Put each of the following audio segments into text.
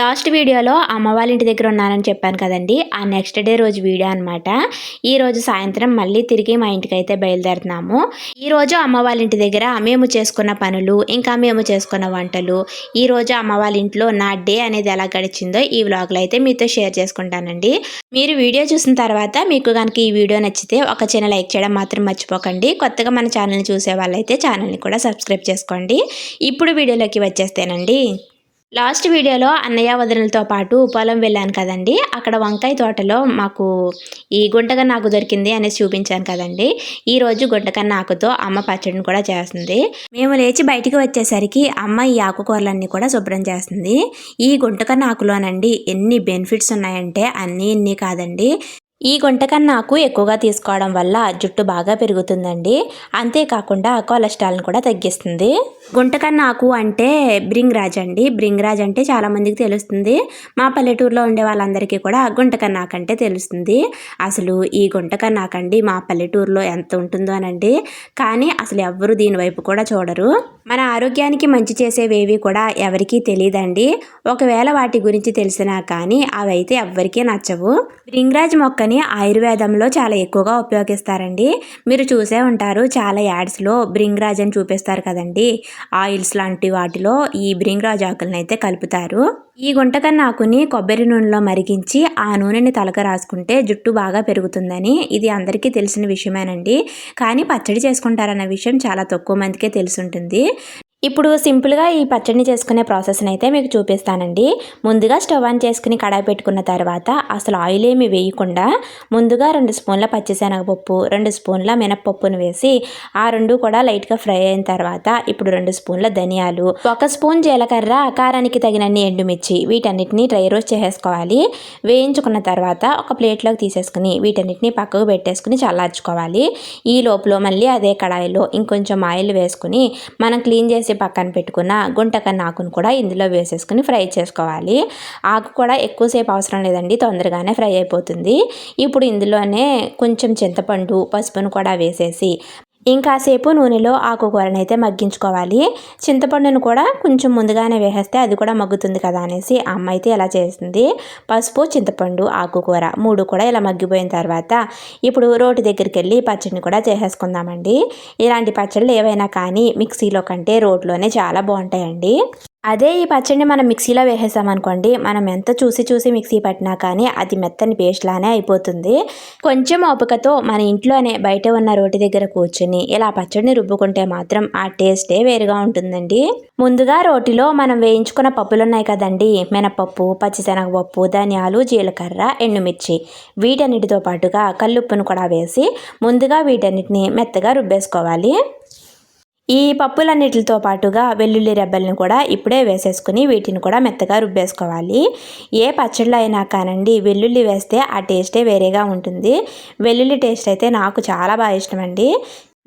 Last వీడియోలో అమ్మ వాళ్ళ ఇంటి దగ్గర ఉన్నానని చెప్పాను కదండి. ఆ నెక్స్ట్ డే రోజు వీడియో అనమాట ఈరోజు సాయంత్రం మళ్ళీ తిరిగి మా ఇంటికి అయితే బయలుదేరుతున్నాము. ఈ రోజు అమ్మ వాళ్ళ ఇంటి దగ్గర మేము చేసుకున్న పనులు ఇంకా మేము చేసుకున్న వంటలు ఈరోజు అమ్మ వాళ్ళ ఇంట్లో నా డే అనేది ఎలా గడిచిందో ఈ వ్లాగ్లో అయితే మీతో షేర్ చేసుకుంటానండి. మీరు వీడియో చూసిన తర్వాత మీకు కనుక ఈ వీడియో నచ్చితే ఒక చిన్న లైక్ చేయడం మాత్రం మర్చిపోకండి. కొత్తగా మన ఛానల్ని చూసే వాళ్ళైతే ఛానల్ని కూడా సబ్స్క్రైబ్ చేసుకోండి. ఇప్పుడు వీడియోలోకి వచ్చేస్తేనండి లాస్ట్ వీడియోలో అన్నయ్య వదినలతో పాటు పొలం వెళ్ళాను కదండి. అక్కడ వంకాయ తోటలో మాకు ఈ గుంటగా నాకు దొరికింది అనేసి చూపించాను కదండి. ఈరోజు గుంటకన్న నాకుతో అమ్మ పచ్చడిని కూడా చేస్తుంది. మేము లేచి బయటికి వచ్చేసరికి అమ్మ ఈ ఆకుకూరలన్నీ కూడా శుభ్రం చేస్తుంది. ఈ గుంటకన్న నాకులోనండి ఎన్ని బెనిఫిట్స్ ఉన్నాయంటే అన్నీ ఇన్ని కాదండి. ఈ గుంటకన్నాకు ఎక్కువగా తీసుకోవడం వల్ల జుట్టు బాగా పెరుగుతుందండి. అంతేకాకుండా కొలెస్ట్రాల్ని కూడా తగ్గిస్తుంది. గుంటకన్నాకు అంటే బ్రింగ్రాజ్ అండి. బ్రింగ్రాజ్ అంటే చాలామందికి తెలుస్తుంది. మా పల్లెటూరులో ఉండే వాళ్ళందరికీ కూడా గుంటకన్నాకు అంటే తెలుస్తుంది. అసలు ఈ గుంటకన్నాకండి మా పల్లెటూరులో ఎంత ఉంటుందో అనండి. కానీ అసలు ఎవ్వరు దీని వైపు కూడా చూడరు. మన ఆరోగ్యానికి మంచి చేసేవేవి కూడా ఎవరికీ తెలియదండి ఒకవేళ వాటి గురించి తెలిసినా కానీ అవైతే ఎవ్వరికీ నచ్చవు. బ్రింగ్రాజ్ మొక్కని అని ఆయుర్వేదంలో చాలా ఎక్కువగా ఉపయోగిస్తారండి. మీరు చూసే ఉంటారు చాలా యాడ్స్లో బ్రింగ్రాజ్ అని చూపిస్తారు కదండి. ఆయిల్స్ లాంటి వాటిలో ఈ బ్రింగ్రాజ్ ఆకులను అయితే కలుపుతారు. ఈ గుంటకన్నాకుని కొబ్బరి నూనెలో మరిగించి ఆ నూనెని తలక రాసుకుంటే జుట్టు బాగా పెరుగుతుందని ఇది అందరికీ తెలిసిన విషయమేనండి. కానీ పచ్చడి చేసుకుంటారన్న విషయం చాలా తక్కువ మందికే తెలుసుంటుంది ఇప్పుడు సింపుల్గా ఈ పచ్చడిని చేసుకునే ప్రాసెస్ని అయితే మీకు చూపిస్తానండి. ముందుగా స్టవ్ ఆన్ చేసుకుని కడాయి పెట్టుకున్న తర్వాత అసలు ఆయిల్ ఏమి వేయకుండా ముందుగా రెండు స్పూన్ల పచ్చిశనగపప్పు రెండు స్పూన్ల మినప్పప్పును వేసి ఆ రెండు కూడా లైట్గా ఫ్రై అయిన తర్వాత ఇప్పుడు రెండు స్పూన్ల ధనియాలు ఒక స్పూన్ జీలకర్ర కారానికి తగినన్ని ఎండుమిర్చి వీటన్నిటిని డ్రై రోస్ట్ చేసేసుకోవాలి. వేయించుకున్న తర్వాత ఒక ప్లేట్లోకి తీసేసుకుని వీటన్నిటిని పక్కకు పెట్టేసుకుని చల్లార్చుకోవాలి. ఈ లోపల మళ్ళీ అదే కడాయిలో ఇంకొంచెం ఆయిల్ వేసుకుని మనం క్లీన్ చేసి వేసి పక్కన పెట్టుకున్న గుంటకన్న ఆకును కూడా ఇందులో వేసేసుకుని ఫ్రై చేసుకోవాలి. ఆకు కూడా ఎక్కువసేపు అవసరం లేదండి తొందరగానే ఫ్రై అయిపోతుంది. ఇప్పుడు ఇందులోనే కొంచెం చింతపండు పసుపును కూడా వేసేసి ఇంకాసేపు నూనెలో ఆకుకూరను అయితే మగ్గించుకోవాలి. చింతపండును కూడా కొంచెం ముందుగానే వేసేస్తే అది కూడా మగ్గుతుంది కదా అనేసి అమ్మ అయితే ఇలా చేస్తుంది పసుపు చింతపండు ఆకుకూర మూడు కూడా ఇలా మగ్గిపోయిన తర్వాత ఇప్పుడు రోటి దగ్గరికి వెళ్ళి పచ్చడిని కూడా చేసేసుకుందామండి. ఇలాంటి పచ్చళ్ళు ఏవైనా కానీ మిక్సీలో కంటే రోడ్లోనే చాలా బాగుంటాయండి. అదే ఈ పచ్చడిని మనం మిక్సీలో వేసేసామనుకోండి మనం ఎంత చూసి చూసి మిక్సీ పట్టినా కానీ అది మెత్తని పేస్ట్ లానే అయిపోతుంది. కొంచెం ఓపికతో మన ఇంట్లోనే బయట ఉన్న రోటి దగ్గర కూర్చొని ఇలా పచ్చడిని రుబ్బుకుంటే మాత్రం ఆ టేస్టే వేరుగా ఉంటుందండి. ముందుగా రోటిలో మనం వేయించుకున్న పప్పులు ఉన్నాయి కదండి మినపప్పు పచ్చిశనగపప్పు ధనియాలు జీలకర్ర ఎండుమిర్చి వీటన్నిటితో పాటుగా కల్లుప్పును కూడా వేసి ముందుగా వీటన్నిటిని మెత్తగా రుబ్బేసుకోవాలి. ఈ పప్పులన్నిటితో పాటుగా వెల్లుల్లి రెబ్బల్ని కూడా ఇప్పుడే వేసేసుకుని వీటిని కూడా మెత్తగా రుబ్బేసుకోవాలి. ఏ పచ్చళ్ళు అయినా కానండి వెల్లుల్లి వేస్తే ఆ టేస్టే వేరేగా ఉంటుంది. వెల్లుల్లి టేస్ట్ అయితే నాకు చాలా బాగా ఇష్టం అండి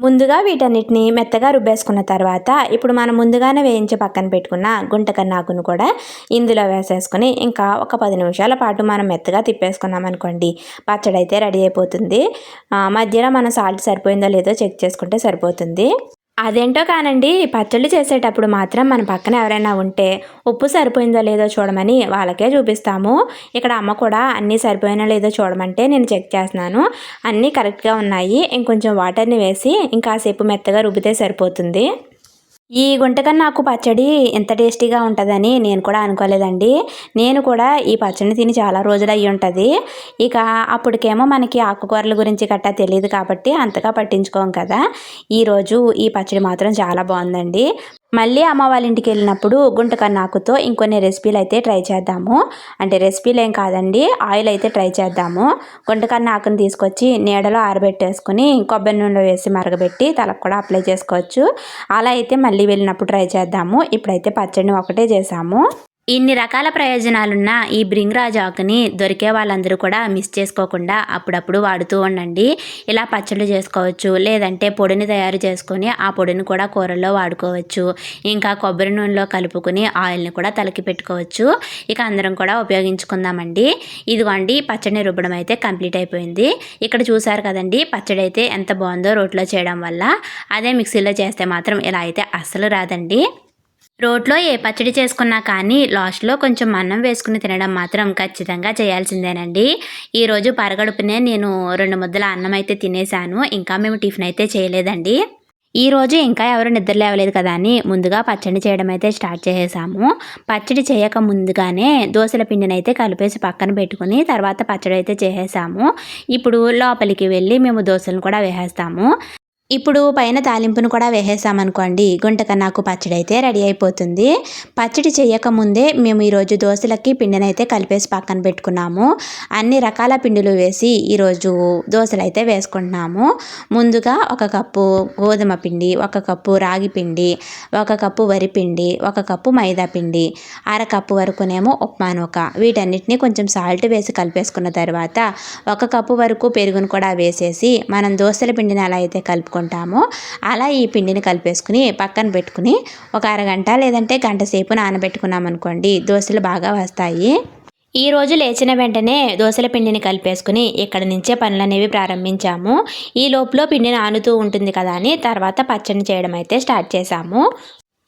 ముందుగా వీటన్నిటిని మెత్తగా రుబ్బేసుకున్న తర్వాత ఇప్పుడు మనం ముందుగానే వేయించి పక్కన పెట్టుకున్న గుంటకన్నాకును కూడా ఇందులో వేసేసుకొని ఇంకా ఒక పది నిమిషాల పాటు మనం మెత్తగా తిప్పేసుకున్నాం అనుకోండి పచ్చడి అయితే రెడీ అయిపోతుంది. మధ్యలో మనం సాల్ట్ సరిపోయిందో లేదో చెక్ చేసుకుంటే సరిపోతుంది. అదేంటో కానండి పచ్చళ్ళు చేసేటప్పుడు మాత్రం మన పక్కన ఎవరైనా ఉంటే ఉప్పు సరిపోయిందో లేదో చూడమని వాళ్ళకే చూపిస్తాము. ఇక్కడ అమ్మ కూడా అన్నీ సరిపోయినా లేదో చూడమంటే నేను చెక్ చేస్తున్నాను. అన్నీ కరెక్ట్గా ఉన్నాయి. ఇంకొంచెం వాటర్ని వేసి ఇంకాసేపు మెత్తగా రుబ్బితే సరిపోతుంది. ఈ గుంటకన్నాకు పచ్చడి ఎంత టేస్టీగా ఉంటుందని నేను కూడా అనుకోలేదండి. నేను కూడా ఈ పచ్చడిని తిని చాలా రోజులు అయ్యి ఉంటుంది. ఇక అప్పటికేమో మనకి ఆకుకూరల గురించి గట్టా తెలియదు కాబట్టి అంతగా పట్టించుకోం కదా. ఈరోజు ఈ పచ్చడి మాత్రం చాలా బాగుందండి. మళ్ళీ అమ్మ వాళ్ళ ఇంటికి వెళ్ళినప్పుడు గుంటకన్నాకుతో ఇంకొన్ని రెసిపీలు అయితే ట్రై చేద్దాము. అంటే రెసిపీలు ఏం కాదండి ఆయిల్ అయితే ట్రై చేద్దాము. గుంటకన్నాకుని తీసుకొచ్చి నీడలో ఆరబెట్టేసుకుని కొబ్బరి నూనెలో వేసి మరగబెట్టి తలకు కూడా అప్లై చేసుకోవచ్చు. అలా అయితే మళ్ళీ వెళ్ళినప్పుడు ట్రై చేద్దాము. ఇప్పుడైతే పచ్చడిని ఒకటే చేసాము. ఇన్ని రకాల ప్రయోజనాలున్న ఈ బ్రింగ్రాజ్ ఆకుని దొరికే వాళ్ళందరూ కూడా మిస్ చేసుకోకుండా అప్పుడప్పుడు వాడుతూ ఉండండి. ఇలా పచ్చళ్ళు చేసుకోవచ్చు లేదంటే పొడిని తయారు చేసుకొని ఆ పొడిని కూడా కూరల్లో వాడుకోవచ్చు. ఇంకా కొబ్బరి నూనెలో కలుపుకొని ఆయిల్ని కూడా తలకి పెట్టుకోవచ్చు. ఇక అందరం కూడా ఉపయోగించుకుందామండి. ఇదిగోండి పచ్చడిని రుబ్బడం అయితే కంప్లీట్ అయిపోయింది. ఇక్కడ చూసారు కదండి పచ్చడి అయితే ఎంత బాగుందో రోట్లో చేయడం వల్ల. అదే మిక్సీలో చేస్తే మాత్రం ఇలా అయితే అస్సలు రాదండి. రోట్లో ఏ పచ్చడి చేసుకున్నా కానీ లాస్ట్లో కొంచెం అన్నం వేసుకుని తినడం మాత్రం ఖచ్చితంగా చేయాల్సిందేనండి. ఈరోజు పరగడుపునే నేను రెండు ముద్దల అన్నం అయితే తినేశాను. ఇంకా మేము టిఫిన్ అయితే చేయలేదండి. ఈ రోజు ఇంకా ఎవరు నిద్ర లేవలేదు కదా అని ముందుగా పచ్చడి చేయడం అయితే స్టార్ట్ చేసేసాము. పచ్చడి చేయక ముందుగానే దోశల పిండిని అయితే కలిపేసి పక్కన పెట్టుకుని తర్వాత పచ్చడి అయితే చేసేసాము. ఇప్పుడు లోపలికి వెళ్ళి మేము దోశలను కూడా వేసేస్తాము. ఇప్పుడు పైన తాలింపును కూడా వేసేసామనుకోండి గుంటకన్నాకు పచ్చడి అయితే రెడీ అయిపోతుంది. పచ్చడి చేయకముందే మేము ఈరోజు దోశలకి పిండినైతే కలిపేసి పక్కన పెట్టుకున్నాము. అన్ని రకాల పిండిలు వేసి ఈరోజు దోశలు అయితే వేసుకుంటున్నాము. ముందుగా ఒక కప్పు గోధుమ పిండి ఒక కప్పు రాగి పిండి ఒక కప్పు వరి పిండి ఒక కప్పు మైదా పిండి అరకప్పు వరకునేమో ఉప్మా నూక. వీటన్నిటిని కొంచెం సాల్ట్ వేసి కలిపేసుకున్న తర్వాత ఒక కప్పు వరకు పెరుగును కూడా వేసేసి మనం దోశల పిండిని అలా అయితే కలుపుకుంటాము. అలా ఈ పిండిని కలిపేసుకుని పక్కన పెట్టుకుని ఒక అరగంట లేదంటే గంట సేపు నానబెట్టుకున్నాం అనుకోండి. దోశలు బాగా వస్తాయి. ఈ రోజు లేచిన వెంటనే దోశల పిండిని కలిపేసుకుని ఇక్కడ నుంచే పనులు అనేవి ప్రారంభించాము. ఈ లోపల పిండి నానుతూ ఉంటుంది కదా అని తర్వాత పచ్చడి చేయడం అయితే స్టార్ట్ చేశాము.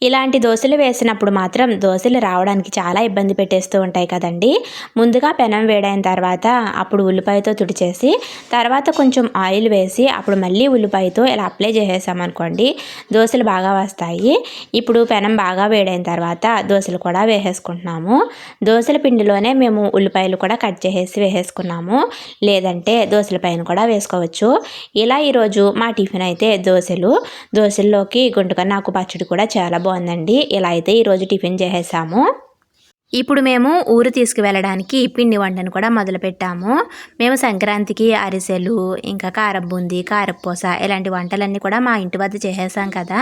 ఇలాంటి దోశలు వేసినప్పుడు మాత్రం దోశలు రావడానికి చాలా ఇబ్బంది పెట్టేస్తూ ఉంటాయి కదండి. ముందుగా పెనం వేడైన తర్వాత అప్పుడు ఉల్లిపాయతో తుడిచేసి తర్వాత కొంచెం ఆయిల్ వేసి అప్పుడు మళ్ళీ ఉల్లిపాయతో ఇలా అప్లై చేసేసామనుకోండి దోశలు బాగా వస్తాయి. ఇప్పుడు పెనం బాగా వేడైన తర్వాత దోశలు కూడా వేసేసుకుంటున్నాము. దోశల పిండిలోనే మేము ఉల్లిపాయలు కూడా కట్ చేసేసి వేసేసుకున్నాము. లేదంటే దోశల పైన కూడా వేసుకోవచ్చు. ఇలా ఈరోజు మా టిఫిన్ అయితే దోశలు. దోశల్లోకి గుంటుగా నాకు పచ్చడి కూడా చాలా బాగుందండి. ఇలా అయితే ఈరోజు టిఫిన్ చేసేసాము. ఇప్పుడు మేము ఊరు తీసుకువెళ్ళడానికి పిండి వంటను కూడా మొదలుపెట్టాము. మేము సంక్రాంతికి అరిసెలు ఇంకా కారం బూంది కారపూస ఇలాంటి వంటలన్నీ కూడా మా ఇంటి వద్ద చేసేసాం కదా.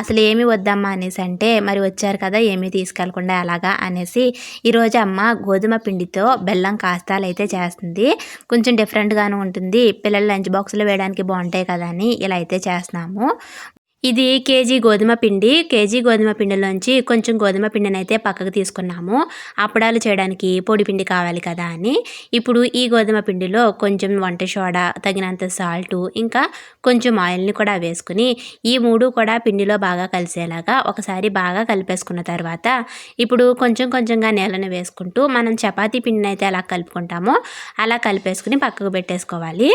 అసలు ఏమి వద్దమ్మా అనేసి అంటే మరి వచ్చారు కదా ఏమీ తీసుకెళ్ళకుండా అలాగా అనేసి ఈరోజు అమ్మ గోధుమ పిండితో బెల్లం కాస్తాలు అయితే చేస్తుంది. కొంచెం డిఫరెంట్గాను ఉంటుంది. పిల్లలు లంచ్ బాక్సులు వేయడానికి బాగుంటాయి కదా అని ఇలా అయితే చేస్తున్నాము. ఇది కేజీ గోధుమ పిండి. కేజీ గోధుమ పిండిలోంచి కొంచెం గోధుమ పిండిని అయితే పక్కకు తీసుకున్నాము. అప్పడాలు చేయడానికి పొడి పిండి కావాలి కదా అని. ఇప్పుడు ఈ గోధుమ పిండిలో కొంచెం వంట సోడా తగినంత సాల్ట్ ఇంకా కొంచెం ఆయిల్ని కూడా వేసుకుని ఈ మూడు కూడా పిండిలో బాగా కలిసేలాగా ఒకసారి బాగా కలిపేసుకున్న తర్వాత ఇప్పుడు కొంచెం కొంచెంగా నేలను వేసుకుంటూ మనం చపాతీ పిండిని అయితే ఎలా కలుపుకుంటామో అలా కలిపేసుకుని పక్కకు పెట్టేసుకోవాలి.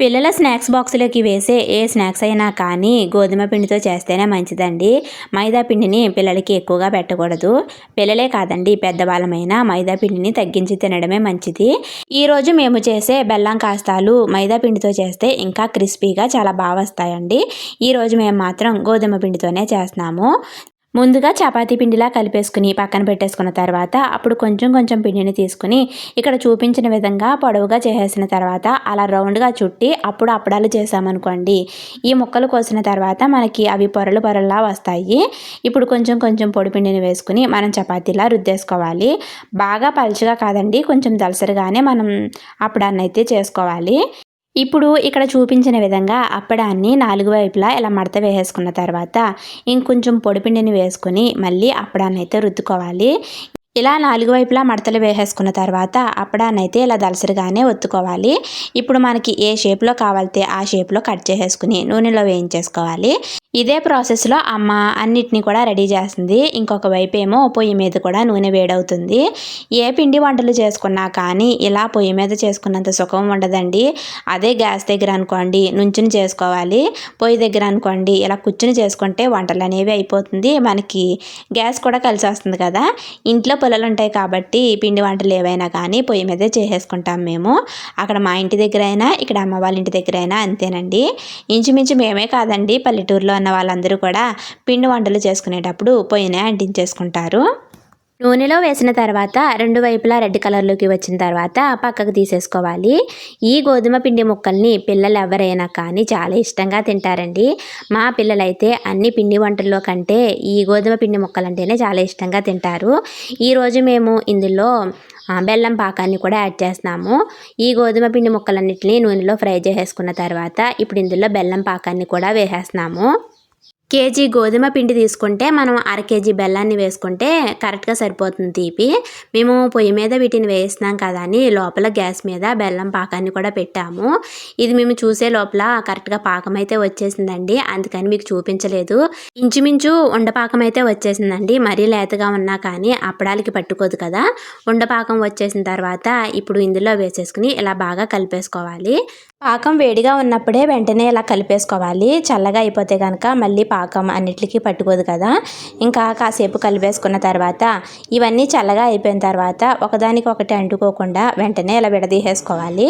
పిల్లల స్నాక్స్ బాక్స్లోకి వేసే ఏ స్నాక్స్ అయినా కానీ గోధుమ పిండితో చేస్తేనే మంచిదండి. మైదా పిండిని పిల్లలకి ఎక్కువగా పెట్టకూడదు. పిల్లలే కాదండి పెద్దవాళ్ళమైనా మైదా పిండిని తగ్గించి తినడమే మంచిది. ఈరోజు మేము చేసే బెల్లం కాస్తాలు మైదా పిండితో చేస్తే ఇంకా క్రిస్పీగా చాలా బాగా వస్తాయండి. ఈరోజు మేము మాత్రం గోధుమ పిండితోనే చేస్తున్నాము. ముందుగా చపాతీ పిండిలా కలిపేసుకుని పక్కన పెట్టేసుకున్న తర్వాత అప్పుడు కొంచెం కొంచెం పిండిని తీసుకుని ఇక్కడ చూపించిన విధంగా పొడవుగా చేసేసిన తర్వాత అలా రౌండ్గా చుట్టి అప్పుడు అప్పడాలు చేసామనుకోండి ఈ ముక్కలు కోసిన తర్వాత మనకి అవి పొరలు పొరల్లా వస్తాయి. ఇప్పుడు కొంచెం కొంచెం పొడి పిండిని వేసుకుని మనం చపాతీలా రుద్దేసుకోవాలి. బాగా పలుచగా కాదండి కొంచెం దలసరిగానే మనం అప్పడాన్ని అయితే చేసుకోవాలి. ఇప్పుడు ఇక్కడ చూపించిన విధంగా అప్పడాన్ని నాలుగు వైపులా ఇలా మడత వేసేసుకున్న తర్వాత ఇంకొంచెం పొడిపిండిని వేసుకొని మళ్ళీ అప్పడాన్ని అయితే రుద్దుకోవాలి. ఇలా నాలుగు వైపులా మడతలు వేసేసుకున్న తర్వాత అప్పుడానైతే ఇలా దలసరిగానే ఒత్తుకోవాలి. ఇప్పుడు మనకి ఏ షేప్లో కావాలితే ఆ షేప్లో కట్ చేసేసుకుని నూనెలో వేయించేసుకోవాలి. ఇదే ప్రాసెస్లో అమ్మ అన్నిటినీ కూడా రెడీ చేస్తుంది. ఇంకొక వైపు ఏమో పొయ్యి మీద కూడా నూనె వేడవుతుంది. ఏ పిండి వంటలు చేసుకున్నా కానీ ఇలా పొయ్యి మీద చేసుకున్నంత సుఖం ఉండదండి. అదే గ్యాస్ దగ్గర అనుకోండి నుంచుని చేసుకోవాలి. పొయ్యి దగ్గర అనుకోండి ఇలా కూర్చుని చేసుకుంటే వంటలు అనేవి అయిపోతుంది. మనకి గ్యాస్ కూడా కలిసి వస్తుంది కదా. ఇంట్లో పొలాలు ఉంటాయి కాబట్టి పిండి వంటలు ఏవైనా కానీ పొయ్యి మీదే చేసేసుకుంటాం మేము. అక్కడ మా ఇంటి దగ్గర అయినా ఇక్కడ అమ్మ వాళ్ళ ఇంటి దగ్గర అయినా అంతేనండి. ఇంచుమించు మేమే కాదండి పల్లెటూరులో ఉన్న వాళ్ళందరూ కూడా పిండి వంటలు చేసుకునేటప్పుడు పొయ్యినే అంటించేసుకుంటారు. నూనెలో వేసిన తర్వాత రెండు వైపులా రెడ్ కలర్లోకి వచ్చిన తర్వాత పక్కకు తీసేసుకోవాలి. ఈ గోధుమ పిండి ముక్కల్ని పిల్లలు ఎవరైనా కానీ చాలా ఇష్టంగా తింటారండి. మా పిల్లలైతే అన్ని పిండి వంటల్లో కంటే ఈ గోధుమ పిండి ముక్కలు అంటేనే చాలా ఇష్టంగా తింటారు. ఈరోజు మేము ఇందులో బెల్లం పాకాన్ని కూడా యాడ్ చేస్తున్నాము. ఈ గోధుమ పిండి ముక్కలన్నిటిని నూనెలో ఫ్రై చేసేసుకున్న తర్వాత ఇప్పుడు ఇందులో బెల్లం పాకాన్ని కూడా వేసేస్తున్నాము. కేజీ గోధుమ పిండి తీసుకుంటే మనం అర కేజీ బెల్లాన్ని వేసుకుంటే కరెక్ట్గా సరిపోతుంది తీపి. మేము పొయ్యి మీద వీటిని వేసినాం కదా అని లోపల గ్యాస్ మీద బెల్లం పాకాన్ని కూడా పెట్టాము. ఇది మేము చూసే లోపల కరెక్ట్గా పాకం అయితే వచ్చేసిందండి. అందుకని మీకు చూపించలేదు. ఇంచుమించు ఉండపాకం అయితే వచ్చేసిందండి. మరీ లేతగా ఉన్నా కానీ అప్పడాలకి పట్టుకోదు కదా. ఉండపాకం వచ్చేసిన తర్వాత ఇప్పుడు ఇందులో వేసేసుకుని ఇలా బాగా కలిపేసుకోవాలి. పాకం వేడిగా ఉన్నప్పుడే వెంటనే ఇలా కలిపేసుకోవాలి. చల్లగా అయిపోతే కనుక మళ్ళీ పాకం అన్నిటికీ పట్టుకోదు కదా. ఇంకా కాసేపు కలిపేసుకున్న తర్వాత ఇవన్నీ చల్లగా అయిపోయిన తర్వాత ఒకదానికి ఒకటి అంటుకోకుండా వెంటనే ఇలా విడదీసేసుకోవాలి.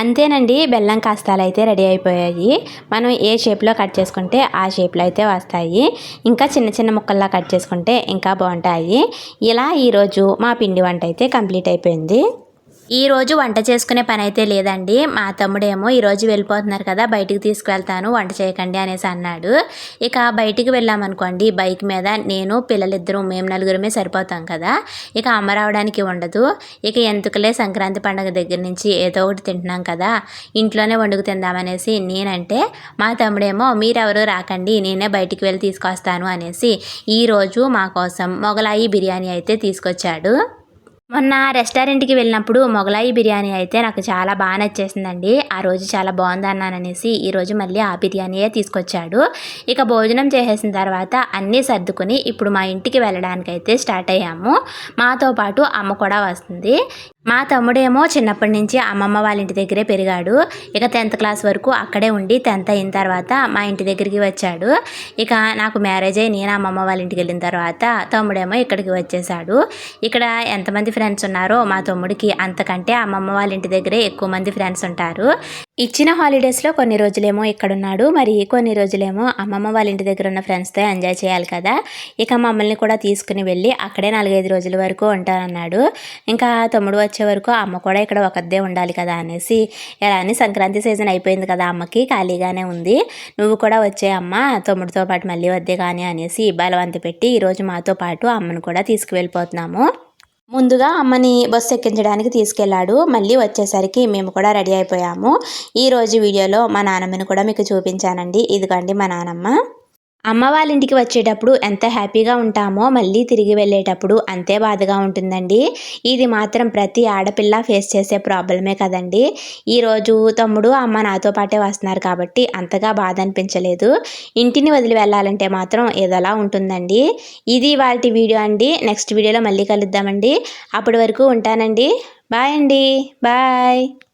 అంతేనండి బెల్లం కాస్తాలు అయితే రెడీ అయిపోయాయి. మనం ఏ షేప్లో కట్ చేసుకుంటే ఆ షేప్లో అయితే వస్తాయి. ఇంకా చిన్న చిన్న ముక్కల్లా కట్ చేసుకుంటే ఇంకా బాగుంటాయి. ఇలా ఈరోజు మా పిండి వంట అయితే కంప్లీట్ అయిపోయింది. ఈ రోజు వంట చేసుకునే పని అయితే లేదండి. మా తమ్ముడేమో ఈరోజు వెళ్ళిపోతున్నారు కదా బయటికి తీసుకువెళ్తాను వంట చేయకండి అనేసి అన్నాడు. ఇక బయటికి వెళ్ళామనుకోండి బైక్ మీద నేను పిల్లలిద్దరూ మేము నలుగురమే సరిపోతాం కదా. ఇక అమ్మ రావడానికి ఉండదు. ఇక ఎందుకులే సంక్రాంతి పండుగ దగ్గర నుంచి ఏదో ఒకటి తింటున్నాం కదా ఇంట్లోనే వండుకు తిందామనేసి నేనంటే మా తమ్ముడేమో మీరెవరు రాకండి నేనే బయటికి వెళ్ళి తీసుకొస్తాను అనేసి ఈరోజు మా కోసం మొగలాయి బిర్యానీ అయితే తీసుకొచ్చాడు. మొన్న రెస్టారెంట్కి వెళ్ళినప్పుడు మొగలాయి బిర్యానీ అయితే నాకు చాలా బాగా నచ్చేసిందండి. ఆ రోజు చాలా బాగుందన్నాననేసి ఈరోజు మళ్ళీ ఆ బిర్యానీయే తీసుకొచ్చాడు. ఇక భోజనం చేసేసిన తర్వాత అన్నీ సర్దుకుని ఇప్పుడు మా ఇంటికి వెళ్ళడానికి అయితే స్టార్ట్ అయ్యాము. మాతో పాటు అమ్మ కూడా వస్తుంది. మా తమ్ముడేమో చిన్నప్పటి నుంచి అమ్మమ్మ వాళ్ళ ఇంటి దగ్గరే పెరిగాడు. ఇక టెన్త్ క్లాస్ వరకు అక్కడే ఉండి టెన్త్ అయిన తర్వాత మా ఇంటి దగ్గరికి వచ్చాడు. ఇక నాకు మ్యారేజ్ అయ్యి నేను అమ్మమ్మ వాళ్ళ ఇంటికి వెళ్ళిన తర్వాత తమ్ముడేమో ఇక్కడికి వచ్చేసాడు ఇక్కడ ఎంతమంది ఫ్రెండ్స్ ఉన్నారో మా తమ్ముడికి అంతకంటే అమ్మమ్మ వాళ్ళ ఇంటి దగ్గరే ఎక్కువ మంది ఫ్రెండ్స్ ఉంటారు. ఇచ్చిన హాలిడేస్లో కొన్ని రోజులేమో ఇక్కడున్నాడు. మరి కొన్ని రోజులేమో అమ్మమ్మ వాళ్ళ ఇంటి దగ్గర ఉన్న ఫ్రెండ్స్తో ఎంజాయ్ చేయాలి కదా. ఇక మమ్మల్ని కూడా తీసుకుని వెళ్ళి అక్కడే నాలుగైదు రోజుల వరకు ఉంటానన్నాడు. ఇంకా తమ్ముడు వచ్చే వరకు అమ్మ కూడా ఇక్కడ ఒకదే ఉండాలి కదా అనేసి ఎలా అని సంక్రాంతి సీజన్ అయిపోయింది కదా అమ్మకి ఖాళీగానే ఉంది. నువ్వు కూడా వచ్చే అమ్మ తమ్ముడితో పాటు మళ్ళీ వద్దే కానీ అనేసి బలవంత పెట్టి ఈరోజు మాతో పాటు అమ్మను కూడా తీసుకువెళ్ళిపోతున్నాము. ముందుగా అమ్మని బస్సు ఎక్కించడానికి తీసుకెళ్ళాడు. మళ్ళీ వచ్చేసరికి మేము కూడా రెడీ అయిపోయాము. ఈరోజు వీడియోలో మా నాన్నమ్మని కూడా మీకు చూపించానండి. ఇదిగోండి మా నానమ్మ. అమ్మ వాళ్ళ ఇంటికి వచ్చేటప్పుడు ఎంత హ్యాపీగా ఉంటామో మళ్ళీ తిరిగి వెళ్ళేటప్పుడు అంతే బాధగా ఉంటుందండి. ఇది మాత్రం ప్రతి ఆడపిల్ల ఫేస్ చేసే ప్రాబ్లమే కదండి. ఈరోజు తమ్ముడు అమ్మ నాతో పాటే వస్తున్నారు కాబట్టి అంతగా బాధ అనిపించలేదు. ఇంటిని వదిలి వెళ్ళాలంటే మాత్రం ఏదోలా ఉంటుందండి. ఇది వాటి వీడియో అండి. నెక్స్ట్ వీడియోలో మళ్ళీ కలుద్దామండి. అప్పటి వరకు ఉంటానండి. బాయ్ అండి. బాయ్.